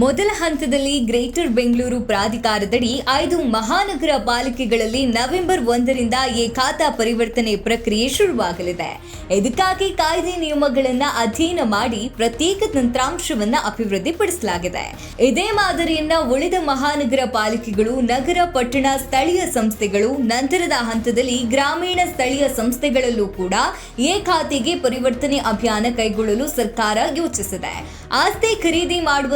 ಮೊದಲ ಹಂತದಲ್ಲಿ ಗ್ರೇಟರ್ ಬೆಂಗಳೂರು ಪ್ರಾಧಿಕಾರದಡಿ ಐದು ಮಹಾನಗರ ಪಾಲಿಕೆಗಳಲ್ಲಿ ನವೆಂಬರ್ ಒಂದರಿಂದ ಈ ಖಾತಾ ಪರಿವರ್ತನೆ ಪ್ರಕ್ರಿಯೆ ಶುರುವಾಗಲಿದೆ. ಇದಕ್ಕಾಗಿ ಕಾಯ್ದೆ ನಿಯಮಗಳನ್ನ ಅಧ್ಯಯನ ಮಾಡಿ ಪ್ರತ್ಯೇಕ ತಂತ್ರಾಂಶವನ್ನ ಅಭಿವೃದ್ಧಿಪಡಿಸಲಾಗಿದೆ. ಇದೇ ಮಾದರಿಯನ್ನ ಉಳಿದ ಮಹಾನಗರ ಪಾಲಿಕೆಗಳು, ನಗರ, ಪಟ್ಟಣ, ಸ್ಥಳೀಯ ಸಂಸ್ಥೆಗಳು, ನಂತರದ ಹಂತದಲ್ಲಿ ಗ್ರಾಮೀಣ ಸ್ಥಳೀಯ ಸಂಸ್ಥೆಗಳಲ್ಲೂ ಕೂಡ ಎ ಖಾತೆಗೆ ಪರಿವರ್ತನೆ ಅಭಿಯಾನ ಕೈಗೊಳ್ಳಲು ಸರ್ಕಾರ ಯೋಚಿಸಿದೆ. ಆಸ್ತಿ ಖರೀದಿ ಮಾಡುವ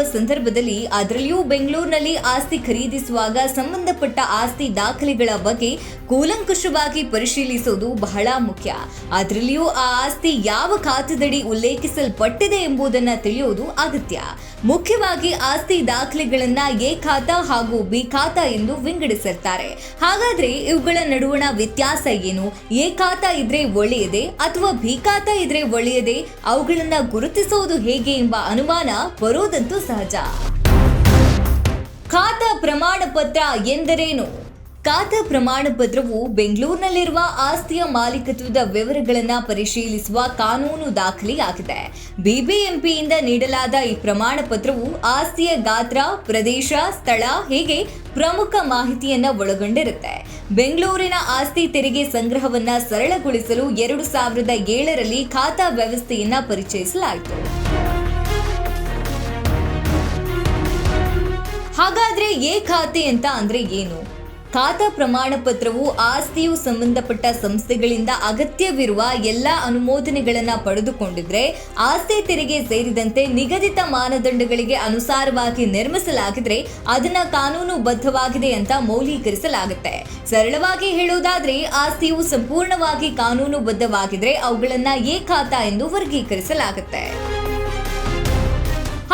ಸಂದರ್ಭದಲ್ಲಿ ಅದರಲ್ಲಿಯೂ ಬೆಂಗಳೂರಿನಲ್ಲಿ ಆಸ್ತಿ ಖರೀದಿಸುವಾಗ ಸಂಬಂಧಪಟ್ಟ ಆಸ್ತಿ ದಾಖಲೆಗಳ ಬಗ್ಗೆ ಕೂಲಂಕುಷವಾಗಿ ಪರಿಶೀಲಿಸುವುದು ಬಹಳ ಮುಖ್ಯ. ಅದರಲ್ಲಿಯೂ ಆ ಆಸ್ತಿ ಯಾವ ಖಾತೆದಡಿ ಉಲ್ಲೇಖಿಸಲ್ಪಟ್ಟಿದೆ ಎಂಬುದನ್ನು ತಿಳಿಯುವುದು ಅಗತ್ಯ. ಮುಖ್ಯವಾಗಿ ಆಸ್ತಿ ದಾಖಲೆಗಳನ್ನ ಎ ಖಾತಾ ಹಾಗೂ ಬಿ ಖಾತಾ ಎಂದು ವಿಂಗಡಿಸಿರ್ತಾರೆ. ಹಾಗಾದ್ರೆ ಇವುಗಳ ನಡುವಣ ವ್ಯತ್ಯಾಸ ಏನು? ಎ ಖಾತಾ ಇದ್ರೆ ಒಳ್ಳೆಯದೇ ಅಥವಾ ಬಿ ಖಾತಾ ಇದ್ರೆ ಒಳ್ಳೆಯದೇ? ಅವುಗಳನ್ನ ಗುರುತಿಸುವುದು ಹೇಗೆ ಎಂಬ ಅನುಮಾನ ಬರೋದಂತೂ ಸಹಜ. ಖಾತಾ ಪ್ರಮಾಣ ಪತ್ರ ಎಂದರೇನು? ಖಾತಾ ಪ್ರಮಾಣ ಪತ್ರವು ಬೆಂಗಳೂರಿನಲ್ಲಿರುವ ಆಸ್ತಿಯ ಮಾಲೀಕತ್ವದ ವಿವರಗಳನ್ನು ಪರಿಶೀಲಿಸುವ ಕಾನೂನು ದಾಖಲೆಯಾಗಿದೆ. ಬಿಬಿಎಂಪಿಯಿಂದ ನೀಡಲಾದ ಈ ಪ್ರಮಾಣ ಪತ್ರವು ಆಸ್ತಿಯ ಗಾತ್ರ, ಪ್ರದೇಶ, ಸ್ಥಳ ಹೀಗೆ ಪ್ರಮುಖ ಮಾಹಿತಿಯನ್ನು ಒಳಗೊಂಡಿರುತ್ತೆ. ಬೆಂಗಳೂರಿನ ಆಸ್ತಿ ತೆರಿಗೆ ಸಂಗ್ರಹವನ್ನು ಸರಳಗೊಳಿಸಲು ಎರಡು ಸಾವಿರದ ಏಳರಲ್ಲಿ ಖಾತಾ ವ್ಯವಸ್ಥೆಯನ್ನು ಪರಿಚಯಿಸಲಾಯಿತು. ಹಾಗಾದ್ರೆ ಎ ಖಾತೆ ಅಂತ ಅಂದ್ರೆ ಏನು? ಖಾತಾ ಪ್ರಮಾಣ ಪತ್ರವು ಆಸ್ತಿಯು ಸಂಬಂಧಪಟ್ಟ ಸಂಸ್ಥೆಗಳಿಂದ ಅಗತ್ಯವಿರುವ ಎಲ್ಲ ಅನುಮೋದನೆಗಳನ್ನ ಪಡೆದುಕೊಂಡಿದ್ರೆ ಆಸ್ತಿ ತೆರಿಗೆ ಸೇರಿದಂತೆ ನಿಗದಿತ ಮಾನದಂಡಗಳಿಗೆ ಅನುಸಾರವಾಗಿ ನಿರ್ಮಿಸಲಾಗಿದ್ರೆ ಅದನ್ನ ಕಾನೂನುಬದ್ಧವಾಗಿದೆ ಅಂತ ಮೌಲ್ಯೀಕರಿಸಲಾಗುತ್ತೆ. ಸರಳವಾಗಿ ಹೇಳುವುದಾದ್ರೆ ಆಸ್ತಿಯು ಸಂಪೂರ್ಣವಾಗಿ ಕಾನೂನುಬದ್ಧವಾಗಿದ್ರೆ ಅವುಗಳನ್ನ ಎ ಖಾತಾ ಎಂದು ವರ್ಗೀಕರಿಸಲಾಗುತ್ತೆ.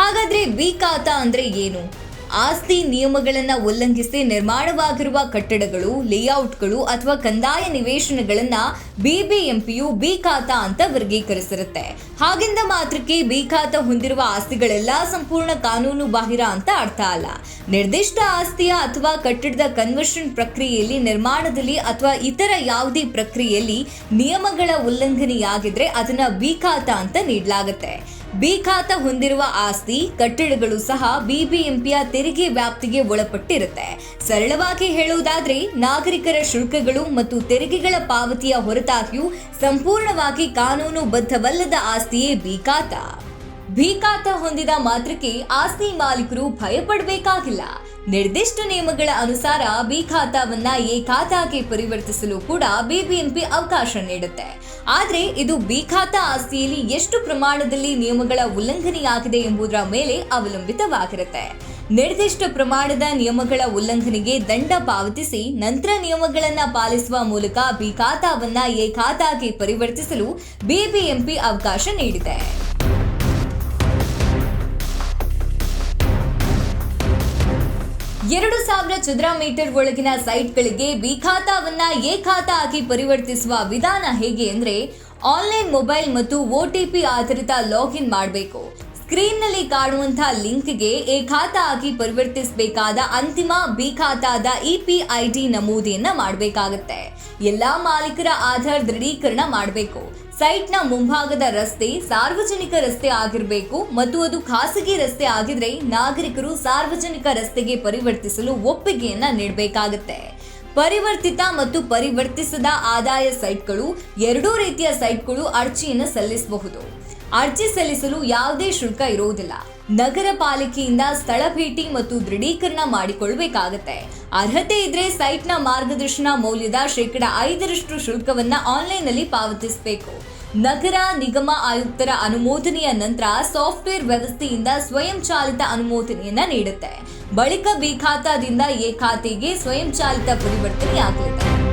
ಹಾಗಾದ್ರೆ ಬಿ ಖಾತಾ ಅಂದ್ರೆ ಏನು? ಆಸ್ತಿ ನಿಯಮಗಳನ್ನು ಉಲ್ಲಂಘಿಸಿ ನಿರ್ಮಾಣವಾಗಿರುವ ಕಟ್ಟಡಗಳು ಲೇಔಟ್ಗಳು ಅಥವಾ ಕಂದಾಯ ನಿವೇಶನಗಳನ್ನು ಬಿಬಿಎಂಪಿಯು ಬಿ ಖಾತ ಅಂತ ವರ್ಗೀಕರಿಸಿರುತ್ತೆ. ಹಾಗಿಂದ ಮಾತ್ರಕ್ಕೆ ಬಿ ಖಾತ ಹೊಂದಿರುವ ಆಸ್ತಿಗಳೆಲ್ಲ ಸಂಪೂರ್ಣ ಕಾನೂನು ಬಾಹಿರ ಅಂತ ಅರ್ಥ ಅಲ್ಲ. ನಿರ್ದಿಷ್ಟ ಆಸ್ತಿಯ ಅಥವಾ ಕಟ್ಟಡದ ಕನ್ವರ್ಷನ್ ಪ್ರಕ್ರಿಯೆಯಲ್ಲಿ, ನಿರ್ಮಾಣದಲ್ಲಿ ಅಥವಾ ಇತರ ಯಾವುದೇ ಪ್ರಕ್ರಿಯೆಯಲ್ಲಿ ನಿಯಮಗಳ ಉಲ್ಲಂಘನೆಯಾಗಿದ್ರೆ ಅದನ್ನ ಬಿ ಖಾತ ಅಂತ ನೀಡಲಾಗುತ್ತೆ. ಬಿ ಖಾತಾ ಹೊಂದಿರುವ ಆಸ್ತಿ, ಕಟ್ಟಡಗಳು ಸಹ ಬಿಬಿಎಂಪಿಯ ತೆರಿಗೆ ವ್ಯಾಪ್ತಿಗೆ ಒಳಪಟ್ಟಿರುತ್ತೆ. ಸರಳವಾಗಿ ಹೇಳುವುದಾದ್ರೆ, ನಾಗರಿಕರ ಶುಲ್ಕಗಳು ಮತ್ತು ತೆರಿಗೆಗಳ ಪಾವತಿಯ ಹೊರತಾಗಿಯೂ ಸಂಪೂರ್ಣವಾಗಿ ಕಾನೂನುಬದ್ಧವಲ್ಲದ ಆಸ್ತಿಯೇ ಬಿಖಾತ ಬಿ ಖಾತಾ ಹೊಂದಿದ ಮಾತ್ರಕ್ಕೆ ಆಸ್ತಿ ಮಾಲೀಕರು ಭಯಪಡಬೇಕಾಗಿಲ್ಲ. ನಿರ್ದಿಷ್ಟ ನಿಯಮಗಳ ಅನುಸಾರ ಬಿ ಖಾತಾವನ್ನ ಎ ಖಾತಾಗೆ ಪರಿವರ್ತಿಸಲು ಕೂಡ ಬಿಬಿಎಂಪಿ ಅವಕಾಶ ನೀಡುತ್ತೆ. ಆದರೆ ಇದು ಬಿ ಖಾತಾ ಆಸ್ತಿಯಲ್ಲಿ ಎಷ್ಟು ಪ್ರಮಾಣದಲ್ಲಿ ನಿಯಮಗಳ ಉಲ್ಲಂಘನೆಯಾಗಿದೆ ಎಂಬುದರ ಮೇಲೆ ಅವಲಂಬಿತವಾಗಿರುತ್ತೆ. ನಿರ್ದಿಷ್ಟ ಪ್ರಮಾಣದ ನಿಯಮಗಳ ಉಲ್ಲಂಘನೆಗೆ ದಂಡ ಪಾವತಿಸಿ ನಂತರ ನಿಯಮಗಳನ್ನು ಪಾಲಿಸುವ ಮೂಲಕ ಬಿ ಖಾತಾವನ್ನ ಎ ಖಾತಾಗೆ ಪರಿವರ್ತಿಸಲು ಬಿಬಿಎಂಪಿ ಅವಕಾಶ ನೀಡಿದೆ. ಎರಡು ಸಾವಿರ ಚದರ ಮೀಟರ್ ಒಳಗಿನ ಸೈಟ್ಗಳಿಗೆ ಬಿ ಖಾತಾವನ್ನ ಎ ಖಾತಾ ಆಗಿ ಪರಿವರ್ತಿಸುವ ವಿಧಾನ ಹೇಗೆ ಅಂದ್ರೆ ಆನ್ಲೈನ್ ಮೊಬೈಲ್ ಮತ್ತು ಒಟಿಪಿ ಆಧಾರಿತ ಲಾಗಿನ್ ಮಾಡಬೇಕು. ಸ್ಕ್ರೀನ್ನಲ್ಲಿ ಕಾಣುವಂತಹ ಲಿಂಕ್ಗೆ ಎ ಖಾತಾ ಆಗಿ ಪರಿವರ್ತಿಸಬೇಕಾದ ಅಂತಿಮ ಬಿ ಖಾತಾದ ಇ ಪಿ ಐ ಡಿ ನಮೂದಿಯನ್ನ ಮಾಡಬೇಕಾಗತ್ತೆ. ಎಲ್ಲಾ ಮಾಲೀಕರ ಆಧಾರ್ ದೃಢೀಕರಣ ಮಾಡಬೇಕು. ಸೈಟ್ನ ಮುಂಭಾಗದ ರಸ್ತೆ ಸಾರ್ವಜನಿಕ ರಸ್ತೆ ಆಗಿರಬೇಕು ಮತ್ತು ಅದು ಖಾಸಗಿ ರಸ್ತೆ ಆಗಿದ್ರೆ ನಾಗರಿಕರು ಸಾರ್ವಜನಿಕ ರಸ್ತೆಗೆ ಪರಿವರ್ತಿಸಲು ಒಪ್ಪಿಗೆಯನ್ನ ನೀಡಬೇಕಾಗುತ್ತೆ. ಪರಿವರ್ತಿತ ಮತ್ತು ಪರಿವರ್ತಿಸದ ಆದಾಯ ಸೈಟ್ಗಳು ಎರಡೂ ರೀತಿಯ ಸೈಟ್ಗಳು ಅರ್ಜಿಯನ್ನು ಸಲ್ಲಿಸಬಹುದು. ಅರ್ಜಿ ಸಲ್ಲಿಸಲು ಯಾವುದೇ ಶುಲ್ಕ ಇರುವುದಿಲ್ಲ. ನಗರ ಪಾಲಿಕೆಯಿಂದ ಸ್ಥಳ ಭೇಟಿ ಮತ್ತು ದೃಢೀಕರಣ ಮಾಡಿಕೊಳ್ಳಬೇಕಾಗತ್ತೆ ಅರ್ಹತೆ ಇದ್ರೆ ಸೈಟ್ನ ಮಾರ್ಗದರ್ಶನ ಮೌಲ್ಯದ ಶೇಕಡ ಐದರಷ್ಟು ಶುಲ್ಕವನ್ನ ಆನ್ಲೈನ್ನಲ್ಲಿ ಪಾವತಿಸಬೇಕು. ನಗರ ನಿಗಮ ಆಯುಕ್ತರ ಅನುಮೋದನೆಯ ನಂತರ ಸಾಫ್ಟ್ವೇರ್ ವ್ಯವಸ್ಥೆಯಿಂದ ಸ್ವಯಂ ಚಾಲಿತ ಅನುಮೋದನೆಯನ್ನ ನೀಡುತ್ತೆ. ಬಳಿಕ ಬಿ ಖಾತಾದಿಂದ ಎ ಖಾತೆಗೆ ಸ್ವಯಂ ಚಾಲಿತ ಪರಿವರ್ತನೆಯಾಗಲಿದೆ.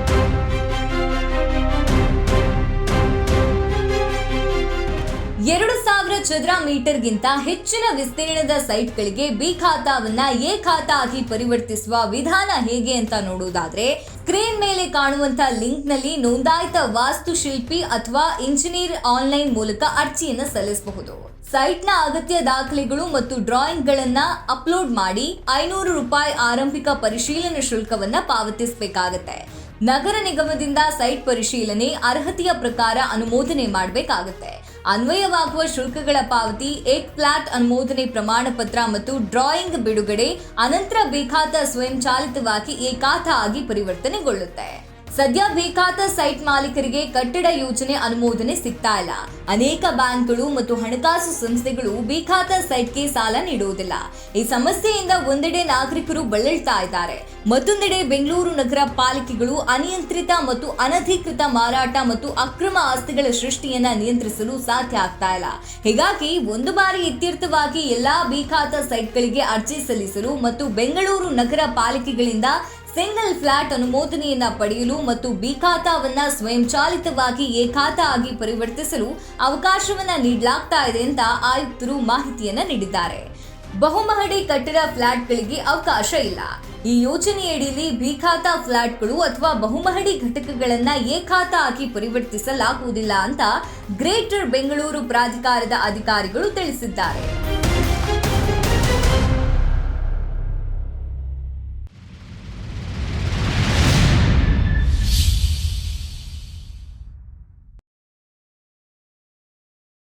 ಎರಡು ಸಾವಿರ ಚದರ ಮೀಟರ್ಗಿಂತ ಹೆಚ್ಚಿನ ವಿಸ್ತೀರ್ಣದ ಸೈಟ್ಗಳಿಗೆ ಬಿ ಖಾತಾವನ್ನ ಎ ಖಾತಾ ಆಗಿ ಪರಿವರ್ತಿಸುವ ವಿಧಾನ ಹೇಗೆ ಅಂತ ನೋಡುವುದಾದ್ರೆ, ಸ್ಕ್ರೀನ್ ಮೇಲೆ ಕಾಣುವಂತ ಲಿಂಕ್ನಲ್ಲಿ ನೋಂದಾಯಿತ ವಾಸ್ತುಶಿಲ್ಪಿ ಅಥವಾ ಇಂಜಿನಿಯರ್ ಆನ್ಲೈನ್ ಮೂಲಕ ಅರ್ಜಿಯನ್ನು ಸಲ್ಲಿಸಬಹುದು. ಸೈಟ್ನ ಅಗತ್ಯ ದಾಖಲೆಗಳು ಮತ್ತು ಡ್ರಾಯಿಂಗ್ಗಳನ್ನ ಅಪ್ಲೋಡ್ ಮಾಡಿ ಐನೂರು ರೂಪಾಯಿ ಆರಂಭಿಕ ಪರಿಶೀಲನೆ ಶುಲ್ಕವನ್ನ ಪಾವತಿಸಬೇಕಾಗತ್ತೆ. ನಗರ ನಿಗಮದಿಂದ ಸೈಟ್ ಪರಿಶೀಲನೆ ಅರ್ಹತೆಯ ಪ್ರಕಾರ ಅನುಮೋದನೆ ಮಾಡಬೇಕಾಗುತ್ತೆ. ಅನ್ವಯವಾಗುವ ಶುಲ್ಕಗಳ ಪಾವತಿ ಏಕ್ ಪ್ಲಾಟ್ ಅನುಮೋದನೆ ಪ್ರಮಾಣ ಪತ್ರ ಮತ್ತು ಡ್ರಾಯಿಂಗ್ ಬಿಡುಗಡೆ, ಅನಂತರ ಬೇಕಾದ ಸ್ವಯಂಚಾಲಿತವಾಗಿ ಏಕಾಥ ಆಗಿ ಪರಿವರ್ತನೆಗೊಳ್ಳುತ್ತೆ. ಸದ್ಯ ಬೇಕಾದ ಸೈಟ್ ಮಾಲೀಕರಿಗೆ ಕಟ್ಟಡ ಯೋಜನೆ ಅನುಮೋದನೆ ಸಿಗ್ತಾ ಇಲ್ಲ. ಅನೇಕ ಬ್ಯಾಂಕ್ಗಳು ಮತ್ತು ಹಣಕಾಸು ಸಂಸ್ಥೆಗಳು ಬೇಕಾದ ಸೈಟ್ಗೆ ಸಾಲ ನೀಡುವುದಿಲ್ಲ ಈ ಸಮಸ್ಯೆಯಿಂದ ಒಂದೆಡೆ ನಾಗರಿಕರು ಬಳಲ್ತಾ ಇದ್ದಾರೆ. ಮತ್ತೊಂದೆಡೆ ಬೆಂಗಳೂರು ನಗರ ಪಾಲಿಕೆಗಳು ಅನಿಯಂತ್ರಿತ ಮತ್ತು ಅನಧಿಕೃತ ಮಾರಾಟ ಮತ್ತು ಅಕ್ರಮ ಆಸ್ತಿಗಳ ಸೃಷ್ಟಿಯನ್ನ ನಿಯಂತ್ರಿಸಲು ಸಾಧ್ಯ ಆಗ್ತಾ ಇಲ್ಲ. ಹೀಗಾಗಿ ಒಂದು ಬಾರಿ ಇತ್ಯರ್ಥವಾಗಿ ಎಲ್ಲಾ ಬೇಕಾದ ಸೈಟ್ಗಳಿಗೆ ಅರ್ಜಿ ಸಲ್ಲಿಸಲು ಮತ್ತು ಬೆಂಗಳೂರು ನಗರ ಪಾಲಿಕೆಗಳಿಂದ ಸಿಂಗಲ್ ಫ್ಲಾಟ್ ಅನುಮೋದನೆಯನ್ನ ಪಡೆಯಲು ಮತ್ತು ಬಿ ಖಾತಾವನ್ನ ಸ್ವಯಂಚಾಲಿತವಾಗಿ ಎ ಖಾತಾ ಆಗಿ ಪರಿವರ್ತಿಸಲು ಅವಕಾಶವನ್ನ ನೀಡಲಾಗ್ತಾ ಇದೆ ಅಂತ ಆಯುಕ್ತರು ಮಾಹಿತಿಯನ್ನ ನೀಡಿದ್ದಾರೆ. ಬಹುಮಹಡಿ ಕಟ್ಟಡ ಫ್ಲಾಟ್ಗಳಿಗೆ ಅವಕಾಶ ಇಲ್ಲ. ಈ ಯೋಜನೆಯಡಿಯಲ್ಲಿ ಬಿ ಖಾತಾ ಫ್ಲಾಟ್ಗಳು ಅಥವಾ ಬಹುಮಹಡಿ ಘಟಕಗಳನ್ನ ಎ ಖಾತಾ ಆಗಿ ಪರಿವರ್ತಿಸಲಾಗುವುದಿಲ್ಲ ಅಂತ ಗ್ರೇಟರ್ ಬೆಂಗಳೂರು ಪ್ರಾಧಿಕಾರದ ಅಧಿಕಾರಿಗಳು ತಿಳಿಸಿದ್ದಾರೆ.